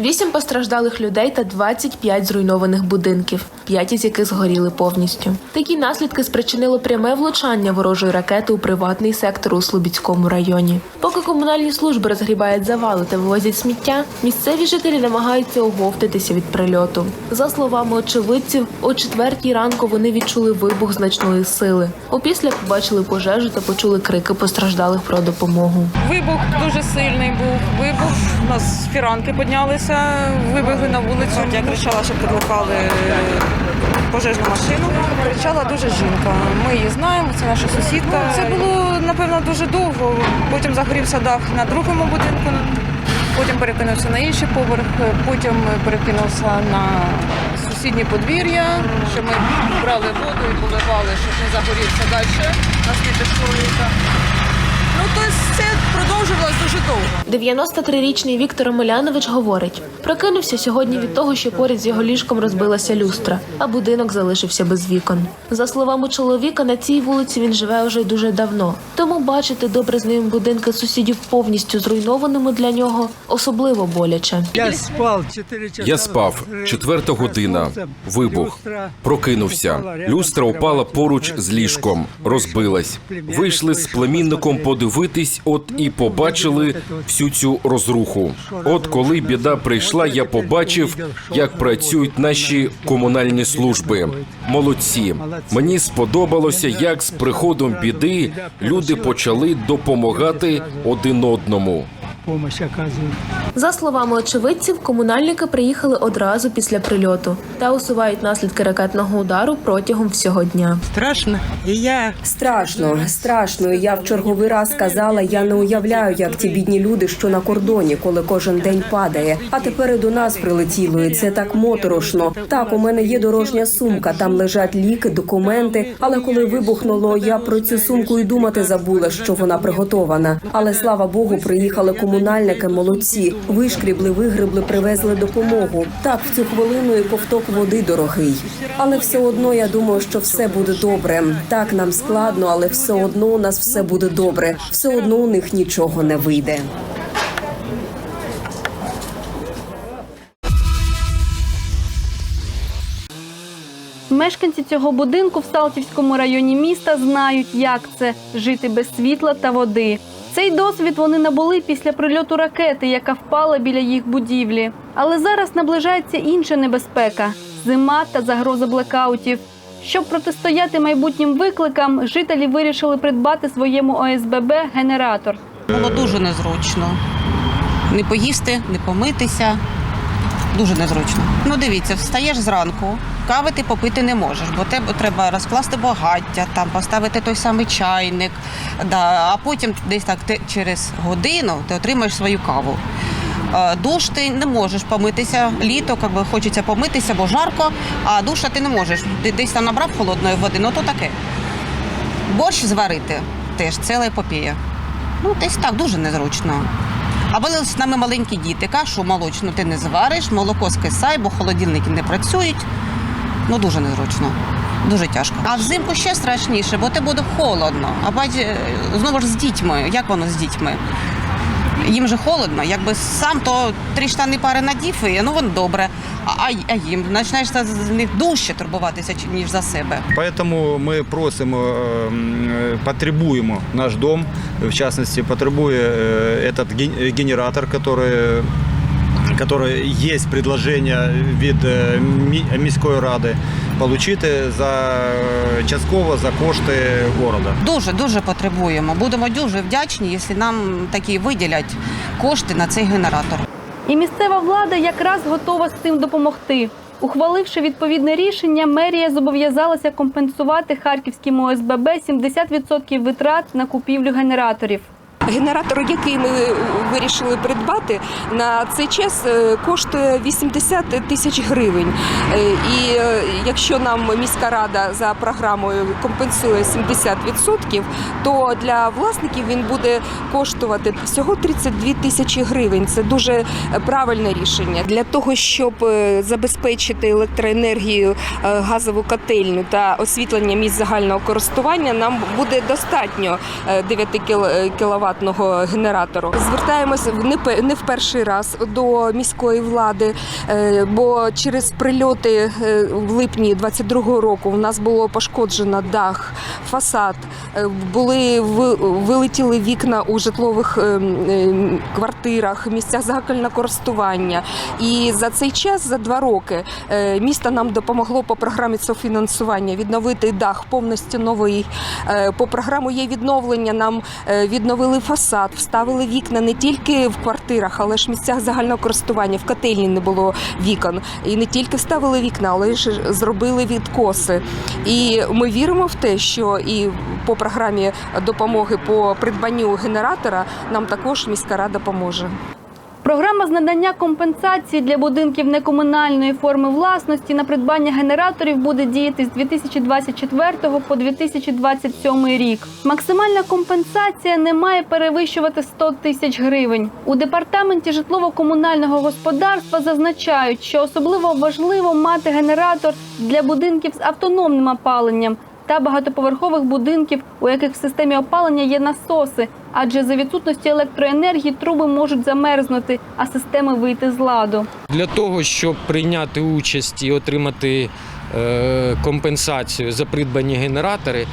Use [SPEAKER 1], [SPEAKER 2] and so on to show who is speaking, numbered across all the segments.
[SPEAKER 1] Вісім постраждалих людей та 25 зруйнованих будинків, п'ять із яких згоріли повністю. Такі наслідки спричинило пряме влучання ворожої ракети у приватний сектор у Слобідському районі. Поки комунальні служби розгрібають завали та вивозять сміття, місцеві жителі намагаються оговтатися від прильоту. За словами очевидців, о четвертій ранку вони відчули вибух значної сили. Опісля побачили пожежу та почули крики постраждалих про допомогу.
[SPEAKER 2] Вибух дуже сильний був. Вибух у нас фіранки піднялися, вибігли на вулицю. Я кричала, щоб підлукали пожежну машину. Кричала дуже жінка. Ми її знаємо, це наша сусідка. Це було напевно дуже довго. Потім загорівся дах на другому будинку. Потім перекинувся на інший поверх, потім перекинувся на сусіднє подвір'я, що ми брали воду і поливали, щоб не загорівся далі на світошколіка. Ну, тобто це продовжувалось дуже довго.
[SPEAKER 1] 93-річний Віктор Омелянович говорить: прокинувся сьогодні від того, що поряд з його ліжком розбилася люстра, а будинок залишився без вікон. За словами чоловіка, на цій вулиці він живе уже дуже давно. Тому бачити добре знайомі будинки сусідів повністю зруйнованими для нього особливо боляче.
[SPEAKER 3] Я спав 4.
[SPEAKER 4] Я спав. Четверта година. Вибух. Прокинувся. Люстра упала поруч з ліжком. Розбилась. Вийшли з племінником подивитись, от і побачили всю цю розруху. От коли біда прийшла, я побачив, як працюють наші комунальні служби. Молодці. Мені сподобалося, як з приходом біди люди почали допомагати один одному.
[SPEAKER 3] Помощь оказують.
[SPEAKER 1] За словами очевидців, комунальники приїхали одразу після прильоту та усувають наслідки ракетного удару протягом всього дня.
[SPEAKER 3] Страшно. І я
[SPEAKER 5] Страшно, страшно. Я в черговий раз казала, я не уявляю, як ті бідні люди, що на кордоні, коли кожен день падає. А тепер і до нас прилетіло, і це так моторошно. Так, у мене є дорожня сумка, там лежать ліки, документи. Але коли вибухнуло, я про цю сумку і думати забула, що вона приготована. Але слава Богу, приїхали комунальники, молодці. Вишкрібли, вигребли, привезли допомогу. Так, в цю хвилину і ковток води дорогий. Але все одно я думаю, що все буде добре. Так нам складно, але все одно у нас все буде добре. Все одно у них нічого не вийде.
[SPEAKER 6] Мешканці цього будинку в Салтівському районі міста знають, як це жити без світла та води. Цей досвід вони набули після прильоту ракети, яка впала біля їх будівлі. Але зараз наближається інша небезпека зима та загроза блекаутів. Щоб протистояти майбутнім викликам, жителі вирішили придбати своєму ОСББ генератор.
[SPEAKER 7] Було дуже незручно. Не поїсти, не помитися. Дуже незручно. Ну дивіться, встаєш зранку, кави ти попити не можеш, бо тебе треба розкласти багаття, там поставити той самий чайник. Да, а потім десь так ти через годину ти отримаєш свою каву. Е, Душ ти не можеш помитися. Літо як би, хочеться помитися, бо жарко, а душа ти не можеш. Ти десь там набрав холодної води, ну то таке. Борщ зварити теж ціла епопея. Ну, десь так дуже незручно. А були з нами маленькі діти, кашу молочну ти не звариш, молоко скисай, бо холодильники не працюють. Ну дуже незручно, дуже тяжко. А взимку ще страшніше, бо те буде холодно. А бач, е, знову ж з дітьми. Як воно з дітьми? Їм же холодно, якби сам то три штани пари надів, і ну воно добре. А, а, а їм починаєш з них дужче турбуватися, чи- ніж за себе.
[SPEAKER 8] Поэтому мы просим, э, м, потребуем наш дом, в частности, потребуя э, этот ген- генератор, который который есть предложення від е, міської ради отримати за е, частково за кошти міста.
[SPEAKER 7] Дуже дуже потребуємо. Будемо дуже вдячні, якщо нам такі виділять кошти на цей генератор.
[SPEAKER 6] І місцева влада якраз готова з цим допомогти. Ухваливши відповідне рішення, мерія зобов'язалася компенсувати харківському ОСББ 70% витрат на купівлю генераторів.
[SPEAKER 9] Генератор, який ми вирішили придбати, на цей час е, коштує 80 тисяч гривень. Е, І е, якщо нам міська рада за програмою компенсує 70%, то для власників він буде коштувати всього 32 тисячі гривень. Це дуже правильне рішення. Для того, щоб забезпечити електроенергію, газову котельню та освітлення місць загального користування, нам буде достатньо 9 кВт приватного генератору. Звертаємось в не в перший раз до міської влади, е, бо через прильоти е, в липні 22-го року в нас було пошкоджено дах, фасад, е, були вилетіли вікна у житлових е, е, квартирах, місцях загального користування. І за цей час, за два роки, місто нам допомогло по програмі софінансування відновити дах повністю новий. По програму є відновлення. Нам відновили фасад, вставили вікна не тільки в квартирах, але ж в місцях загального користування. В котельні не було вікон. І не тільки вставили вікна, але ж зробили відкоси. І ми віримо в те, що і по програмі допомоги по придбанню генератора нам також міська рада поможе.
[SPEAKER 6] Програма з надання компенсації для будинків некомунальної форми власності на придбання генераторів буде діяти з 2024 по 2027 рік. Максимальна компенсація не має перевищувати 100 тисяч гривень. У департаменті житлово-комунального господарства зазначають, що особливо важливо мати генератор для будинків з автономним опаленням та багатоповерхових будинків, у яких в системі опалення є насоси, адже за відсутності електроенергії труби можуть замерзнути, а системи вийти з ладу.
[SPEAKER 10] Для того, щоб прийняти участь і отримати е, компенсацію за придбані генератори,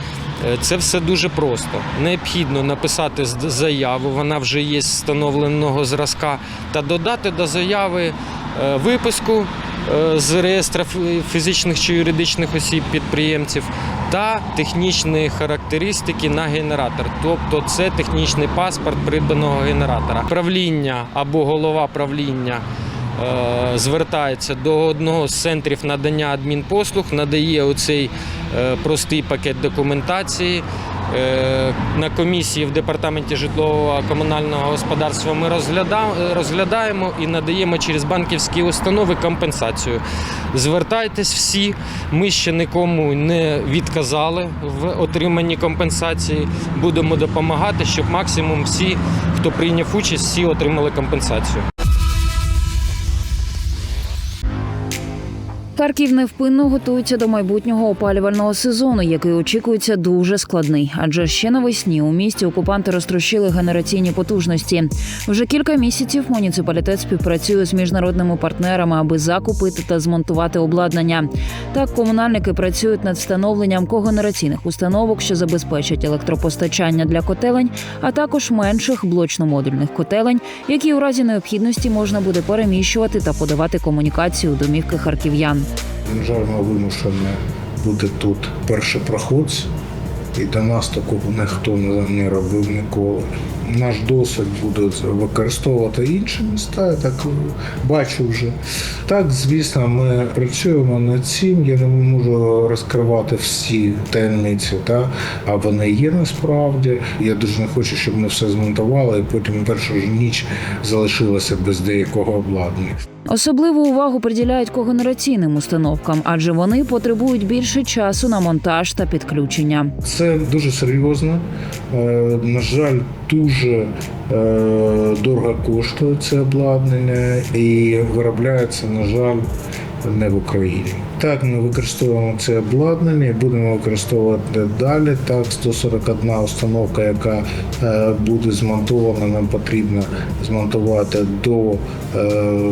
[SPEAKER 10] е, це все дуже просто. Необхідно написати заяву, вона вже є з встановленого зразка, та додати до заяви е, виписку з реєстру фізичних чи юридичних осіб підприємців та технічні характеристики на генератор. Тобто це технічний паспорт придбаного генератора. Правління або голова правління е, звертається до одного з центрів надання адмінпослуг, надає оцей е, простий пакет документації. Е, На комісії в департаменті житлового комунального господарства ми розглядаємо і надаємо через банківські установи компенсацію. Звертайтесь всі, ми ще нікому не відказали в отриманні компенсації. Будемо допомагати, щоб максимум всі, хто прийняв участь, всі отримали компенсацію.
[SPEAKER 11] Харків невпинно готується до майбутнього опалювального сезону, який очікується дуже складний. Адже ще навесні у місті окупанти розтрощили генераційні потужності. Вже кілька місяців муніципалітет співпрацює з міжнародними партнерами, аби закупити та змонтувати обладнання. Так, комунальники працюють над встановленням когенераційних установок, що забезпечать електропостачання для котелень, а також менших блочно-модульних котелень, які у разі необхідності можна буде переміщувати та подавати комунікацію у домівки харків'ян.
[SPEAKER 12] Ми вимушені бути тут першопроходці, і до нас такого ніхто не, робив ніколи. Наш досвід буде використовувати інші міста, я так бачу вже. Так, звісно, ми працюємо над цим. Я не можу розкривати всі таємниці, та? а вони є насправді. Я дуже не хочу, щоб ми все змонтували, і потім першу ж ніч залишилося без деякого обладнання.
[SPEAKER 11] Особливу увагу приділяють когенераційним установкам, адже вони потребують більше часу на монтаж та підключення.
[SPEAKER 12] Це дуже серйозно. Е, На жаль, дуже е, дорого коштує це обладнання і виробляється, на жаль, не в Україні. Так, ми використовуємо це обладнання будемо використовувати далі. Так, 141 установка, яка е, буде змонтована, нам потрібно змонтувати до,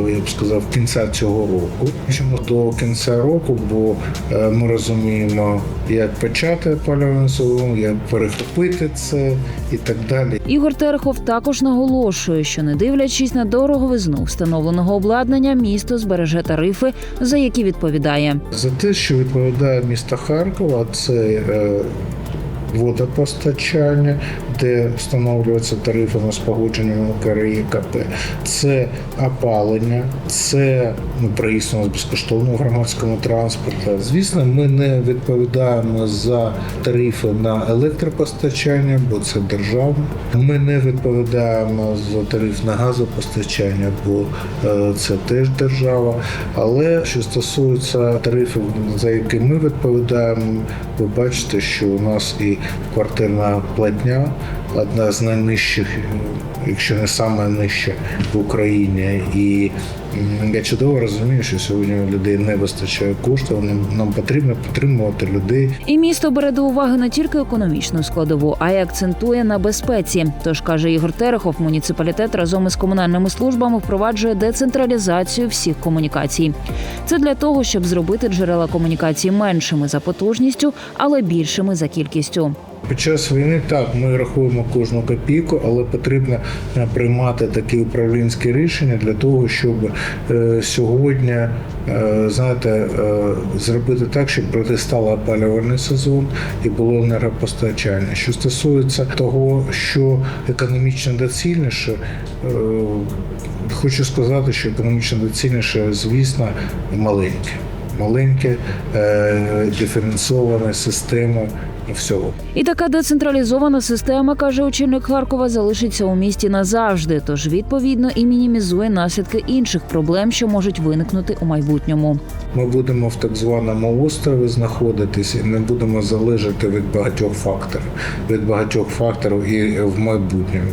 [SPEAKER 12] я б сказав, кінця цього року. Чому до кінця року? Бо е, ми розуміємо, як почати опалювальний сезон, як перехопити це і так далі.
[SPEAKER 11] Ігор Терехов також наголошує, що не дивлячись на дороговизну встановленого обладнання, місто збереже тарифи, за які відповідає.
[SPEAKER 12] За те, що відповідає місто Харкова, це е, водопостачання, де встановлюються тарифи на спогодження КРІКП, це опалення, це ну, проїзд у нас безкоштовно в громадському. Звісно, ми не відповідаємо за тарифи на електропостачання, бо це державне. Ми не відповідаємо за тариф на газопостачання, бо е, це теж держава. Але що стосується тарифів, за які ми відповідаємо, ви бачите, що у нас і квартирна платня одна з найнижчих, якщо не саме нижча в Україні, і Я чудово розумію, що сьогодні у людей не вистачає коштів. Нам, потрібно підтримувати людей.
[SPEAKER 11] І місто бере до уваги не тільки економічну складову, а й акцентує на безпеці. Тож каже Ігор Терехов, муніципалітет разом із комунальними службами впроваджує децентралізацію всіх комунікацій. Це для того, щоб зробити джерела комунікації меншими за потужністю, але більшими за кількістю.
[SPEAKER 12] Під час війни так ми рахуємо кожну копійку, але потрібно е, приймати такі управлінські рішення для того, щоб е, сьогодні е, знаєте, зробити так, щоб протистало опалювальний сезон і було енергопостачання. Що стосується того, що економічно доцільніше, хочу сказати, що економічно доцільніше, звісно, маленьке. Маленьке, диференційована система всього.
[SPEAKER 11] І така децентралізована система, каже очільник Харкова, залишиться у місті назавжди. Тож відповідно і мінімізує наслідки інших проблем, що можуть виникнути у майбутньому.
[SPEAKER 12] Ми будемо в так званому острові знаходитись і не будемо залежати від багатьох факторів, від багатьох факторів і в майбутньому.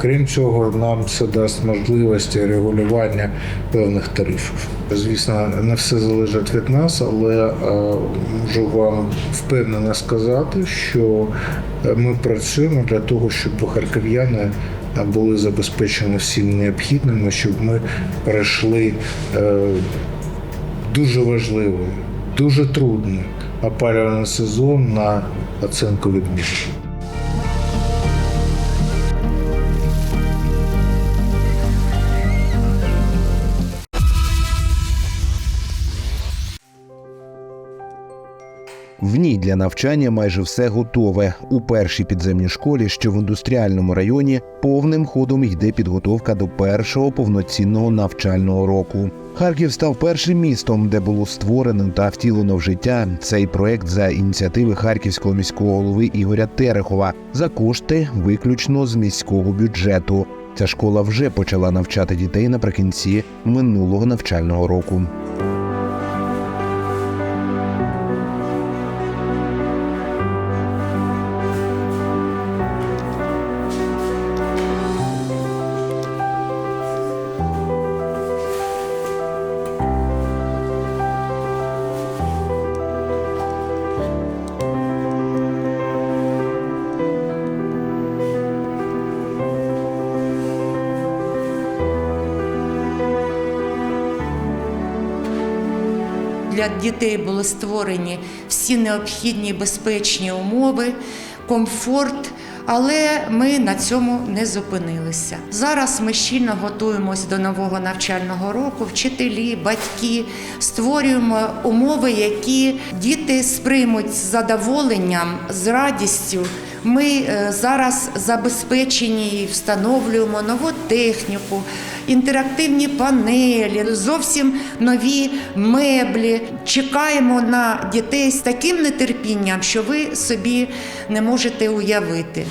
[SPEAKER 12] Крім цього, нам це дасть можливості регулювання певних тарифів. Звісно, не все залежить від нас, але е, можу вам впевнено сказати, що е, ми працюємо для того, щоб харків'яни е, були забезпечені всім необхідним, щоб ми перейшли. е, дуже важливий, дуже трудний опалювальний сезон на оцінку відмінку.
[SPEAKER 13] В ній для навчання майже все готове. У першій підземній школі, що в індустріальному районі, повним ходом йде підготовка до першого повноцінного навчального року. Харків став першим містом, де було створено та втілено в життя цей проект за ініціативи харківського міського голови Ігоря Терехова за кошти виключно з міського бюджету. Ця школа вже почала навчати дітей наприкінці минулого навчального року.
[SPEAKER 14] Для дітей були створені всі необхідні безпечні умови, комфорт. Але ми на цьому не зупинилися. Зараз ми щільно готуємося до нового навчального року. Вчителі, батьки створюємо умови, які діти сприймуть з задоволенням, з радістю. Ми е, зараз забезпечені і встановлюємо нову техніку, інтерактивні панелі, зовсім нові меблі. Чекаємо на дітей з таким нетерпінням, що ви собі не можете уявити.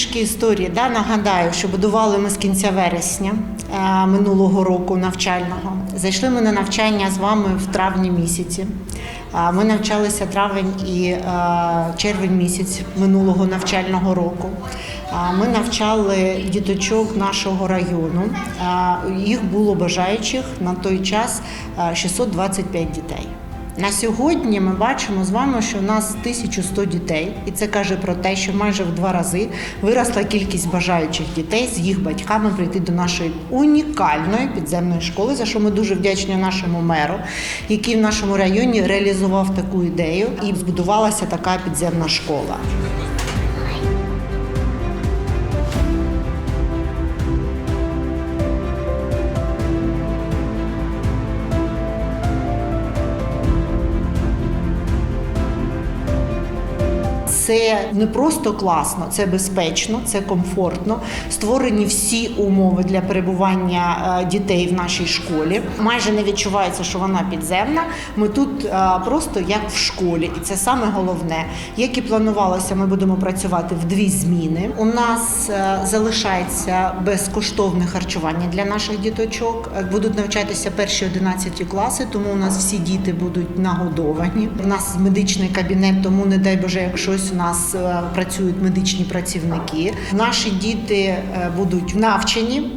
[SPEAKER 15] Трішки історії. Да? Нагадаю, що будували ми з кінця вересня е, минулого року навчального. Зайшли ми на навчання з вами в травні місяці. Е, Ми навчалися травень і е, червень місяць минулого навчального року. Ми навчали діточок нашого району. Їх було бажаючих на той час е, 625 дітей. На сьогодні ми бачимо з вами, що в нас 1100 дітей, і це каже про те, що майже в два рази виросла кількість бажаючих дітей з їх батьками прийти до нашої унікальної підземної школи, за що ми дуже вдячні нашому меру, який в нашому районі реалізував таку ідею, і збудувалася така підземна школа. Це не просто класно, це безпечно, це комфортно. Створені всі умови для перебування е, дітей в нашій школі. Майже не відчувається, що вона підземна. Ми тут е, просто як в школі, і це саме головне. Як і планувалося, ми будемо працювати в дві зміни. У нас е, залишається безкоштовне харчування для наших діточок. Будуть навчатися перші 11 класи, тому у нас всі діти будуть нагодовані. У нас медичний кабінет, тому не дай Боже, як щось у нас е, працюють медичні працівники. Наші діти е, будуть навчені.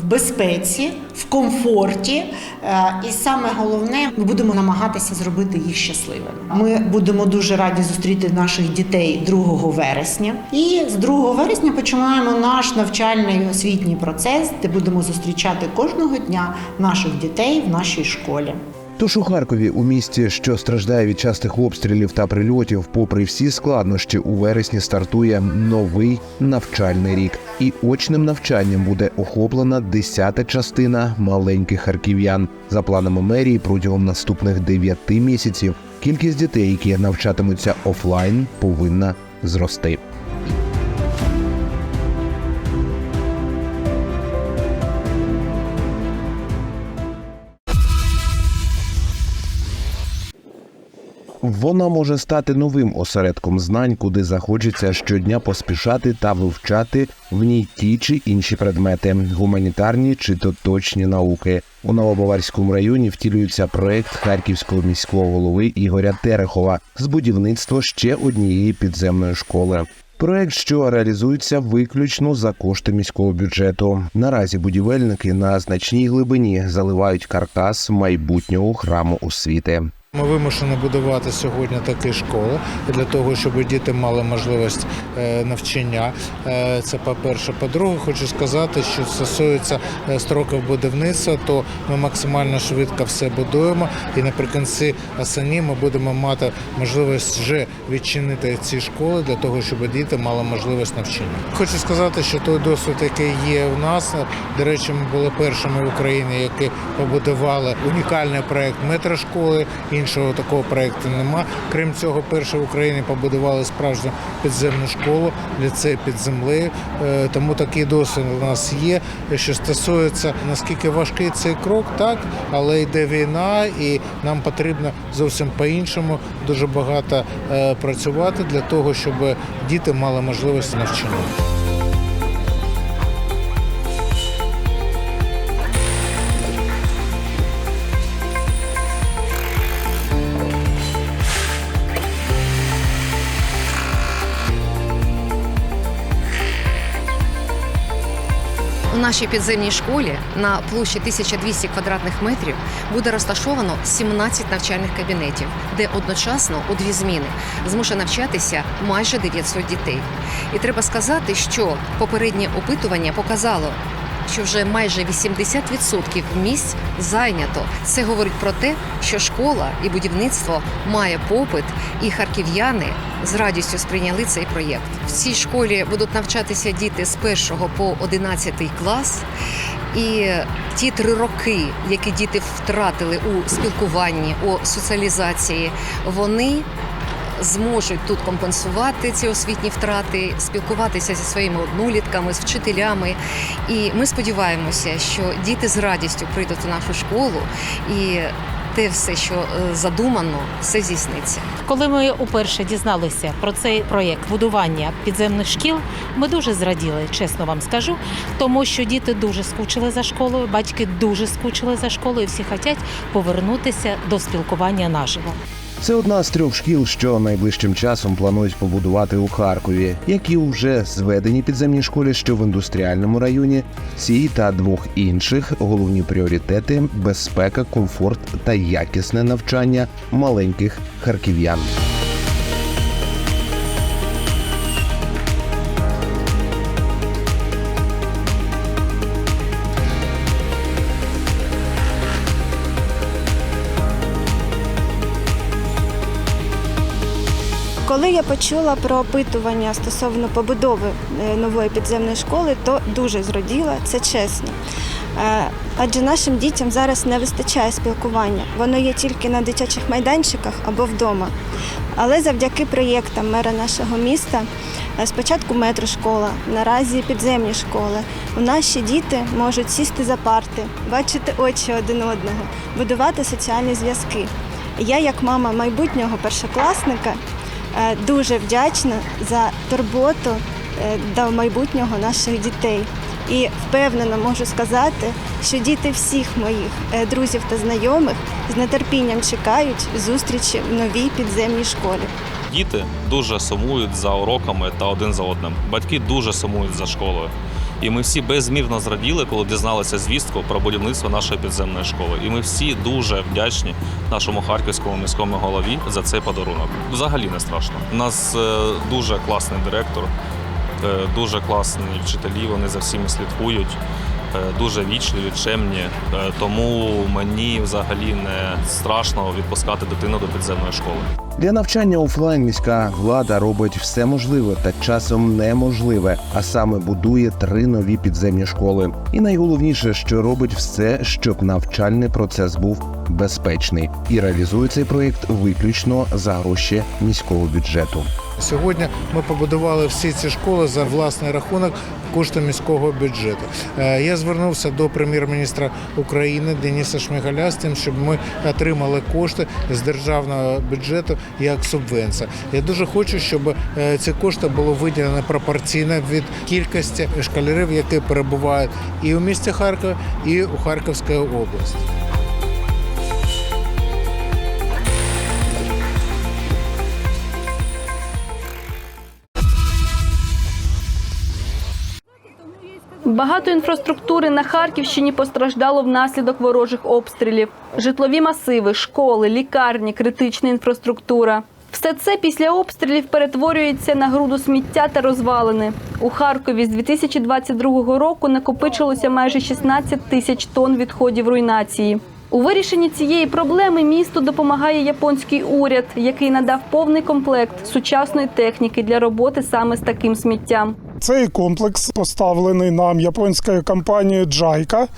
[SPEAKER 15] В безпеці, в комфорті, Е, і саме головне, ми будемо намагатися зробити їх щасливими. Ми будемо дуже раді зустріти наших дітей 2 вересня. І з 2 вересня починаємо наш навчальний освітній процес, де будемо зустрічати кожного дня наших дітей в нашій школі.
[SPEAKER 13] Тож у Харкові, у місті, що страждає від частих обстрілів та прильотів, попри всі складнощі, у вересні стартує новий навчальний рік, і очним навчанням буде охоплена десята частина маленьких харків'ян. За планами мерії, протягом наступних дев'яти місяців кількість дітей, які навчатимуться офлайн, повинна зрости. Вона може стати новим осередком знань, куди захочеться щодня поспішати та вивчати в ній ті чи інші предмети, гуманітарні чи то точні науки. У Новобаварському районі втілюється проект харківського міського голови Ігоря Терехова з будівництва ще однієї підземної школи. Проект, що реалізується виключно за кошти міського бюджету. Наразі будівельники на значній глибині заливають каркас майбутнього храму освіти.
[SPEAKER 12] Ми вимушені будувати сьогодні такі школи для того, щоб діти мали можливість е, навчання. Е, Це по-перше. По-друге, хочу сказати, що стосується е, строків будівництва, то ми максимально швидко все будуємо, і наприкінці осені ми будемо мати можливість вже відчинити ці школи для того, щоб діти мали можливість навчання. Хочу сказати, що той досвід, який є у нас, до речі, ми були першими в Україні, які побудували унікальний проект метрошколи. Іншого такого проекту нема. Крім цього, перше в Україні побудували справжню підземну школу, ліцей під землею. Е, Тому такий досвід у нас є. Що стосується наскільки важкий цей крок, так але йде війна, і нам потрібно зовсім по-іншому дуже багато е, працювати для того, щоб діти мали можливість навчання.
[SPEAKER 16] Нашій підземній школі на площі 1200 квадратних метрів буде розташовано 17 навчальних кабінетів, де одночасно у дві зміни зможе навчатися майже 900 дітей. І треба сказати, що попереднє опитування показало. Що вже майже 80% місць зайнято. Це говорить про те, що школа і будівництво має попит, і харків'яни з радістю сприйняли цей проєкт. В цій школі будуть навчатися діти з 1 по 11 клас. І ті три роки, які діти втратили у спілкуванні, у соціалізації, вони зможуть тут компенсувати ці освітні втрати, спілкуватися зі своїми однолітками, з вчителями. І ми сподіваємося, що діти з радістю прийдуть у нашу школу і. Те все, що е, задумано, все здійсниться.
[SPEAKER 17] Коли ми уперше дізналися про цей проєкт будування підземних шкіл, ми дуже зраділи, чесно вам скажу, тому що діти дуже скучили за школою, батьки дуже скучили за школою, і всі хочуть повернутися до спілкування наживо.
[SPEAKER 13] Це одна з трьох шкіл, що найближчим часом планують побудувати у Харкові, які вже зведені підземні школи, що в індустріальному районі. Ці та двох інших головні пріоритети безпека, комфорт та якісне навчання маленьких харків'ян.
[SPEAKER 18] Я почула про опитування стосовно побудови е, нової підземної школи, то дуже зраділа, це чесно. Е, Адже нашим дітям зараз не вистачає спілкування. Воно є тільки на дитячих майданчиках або вдома. Але завдяки проєктам мера нашого міста, е, спочатку метрошкола, наразі підземні школи, наші діти можуть сісти за парти, бачити очі один одного, будувати соціальні зв'язки. Я, як мама майбутнього першокласника, дуже вдячна за турботу е, до майбутнього наших дітей. І впевнено можу сказати, що діти всіх моїх е, друзів та знайомих з нетерпінням чекають зустрічі в новій підземній школі.
[SPEAKER 19] Діти дуже сумують за уроками та один за одним. Батьки дуже сумують за школою. І ми всі безмірно зраділи, коли дізналися звістку про будівництво нашої підземної школи. І ми всі дуже вдячні нашому харківському міському голові за цей подарунок. Взагалі не страшно. У нас е, дуже класний директор, дуже класні вчителі. Вони за всіми слідкують. е, Дуже вічливі, чемні, Е, тому мені взагалі не страшно відпускати дитину до підземної школи.
[SPEAKER 13] Для навчання офлайн міська влада робить все можливе та часом неможливе, а саме будує три нові підземні школи. І найголовніше, що робить все, щоб навчальний процес був безпечний, і реалізує цей проєкт виключно за гроші міського бюджету.
[SPEAKER 12] Сьогодні ми побудували всі ці школи за власний рахунок коштом міського бюджету. Е, Я звернувся до прем'єр-міністра України Дениса Шмигаля з тим, щоб ми отримали кошти з державного бюджету як субвенція. Я дуже хочу, щоб е, ці кошти було виділено пропорційно від кількості школярів, які перебувають і у місті Харкова, і у Харківській області.
[SPEAKER 6] Багато інфраструктури на Харківщині постраждало внаслідок ворожих обстрілів. Житлові масиви, школи, лікарні, критична інфраструктура. Все це після обстрілів перетворюється на груду сміття та розвалини. У Харкові з 2022 року накопичилося майже 16 тисяч тонн відходів руйнації. У вирішенні цієї проблеми місту допомагає японський уряд, який надав повний комплект сучасної техніки для роботи саме з таким сміттям.
[SPEAKER 20] Цей комплекс поставлений нам японською компанією Джайка е,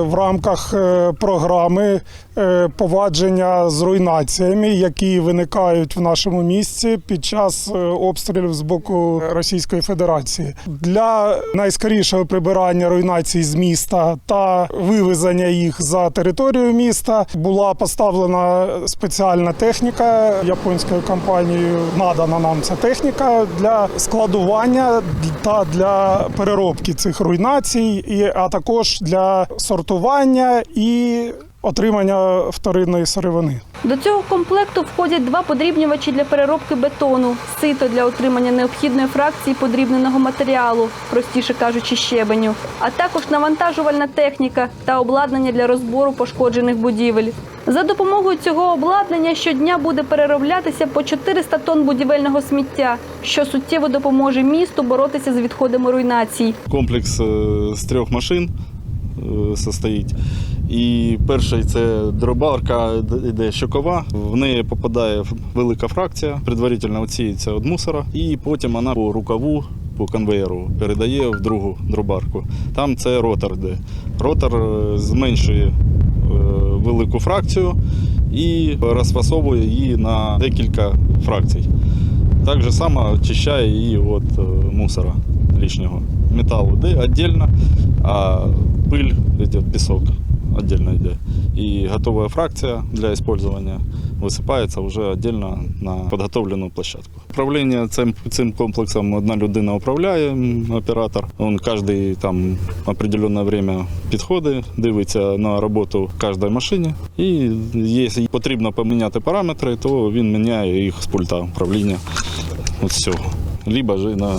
[SPEAKER 20] в рамках е, програми е, повадження з руйнаціями, які виникають в нашому місті під час обстрілів з боку Російської Федерації. Для найскорішого прибирання руйнацій з міста та вивезення їх за територію міста була поставлена спеціальна техніка японською компанією. Надана нам ця техніка для складування та для переробки цих руйнацій, а також для сортування і отримання вторинної сировини.
[SPEAKER 6] До цього комплекту входять два подрібнювачі для переробки бетону, сито для отримання необхідної фракції подрібненого матеріалу, простіше кажучи, щебеню, а також навантажувальна техніка та обладнання для розбору пошкоджених будівель. За допомогою цього обладнання щодня буде перероблятися по 400 тонн будівельного сміття, що суттєво допоможе місту боротися з відходами руйнацій.
[SPEAKER 21] Комплекс е, з трьох машин состоїть. І перший це дробарка, йде щокова, в неї попадає велика фракція, предварительно оціється від мусора, і потім вона по рукаву, по конвеєру передає в другу дробарку. Там це ротор йде. Ротор е, зменшує е, велику фракцію і розфасовує її на декілька фракцій. Так же само очищає її від е, мусора лишнього. Металл йде віддільно, а пиль, йде пісок віддільно йде. І готова фракція для використання висипається вже віддільно на підготовлену площадку. Управління цим, цим комплексом одна людина управляє, оператор. Він кожен там определенне время підходить, дивиться на роботу кожної машини. І якщо потрібно поміняти параметри, то він міняє їх з пульта управління. От всього. Либо ж на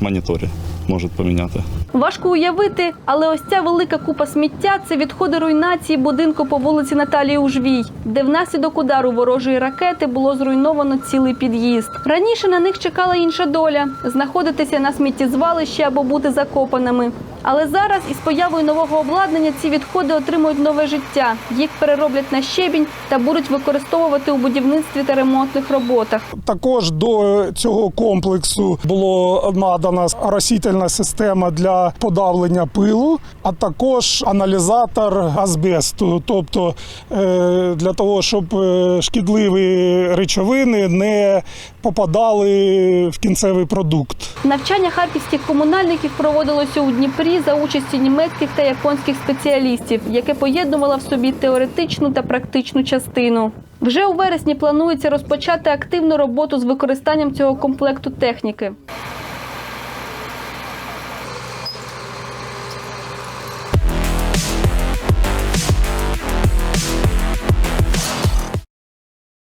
[SPEAKER 21] моніторі може поміняти.
[SPEAKER 6] Важко уявити, але ось ця велика купа сміття це відходи руйнації будинку по вулиці Наталії Ужвій, де внаслідок удару ворожої ракети було зруйновано цілий під'їзд. Раніше на них чекала інша доля знаходитися на сміттєзвалищі або бути закопаними. Але зараз із появою нового обладнання ці відходи отримують нове життя. Їх перероблять на щебінь та будуть використовувати у будівництві та ремонтних роботах.
[SPEAKER 20] Також до цього комплексу було надана оросительна система для подавлення пилу, а також аналізатор азбесту, тобто е, для того, щоб е, шкідливі речовини не попадали в кінцевий продукт.
[SPEAKER 6] Навчання харківських комунальників проводилося у Дніпрі за участі німецьких та японських спеціалістів, яке поєднувало в собі теоретичну та практичну частину. Вже у вересні планується розпочати активну роботу з використанням цього комплекту техніки.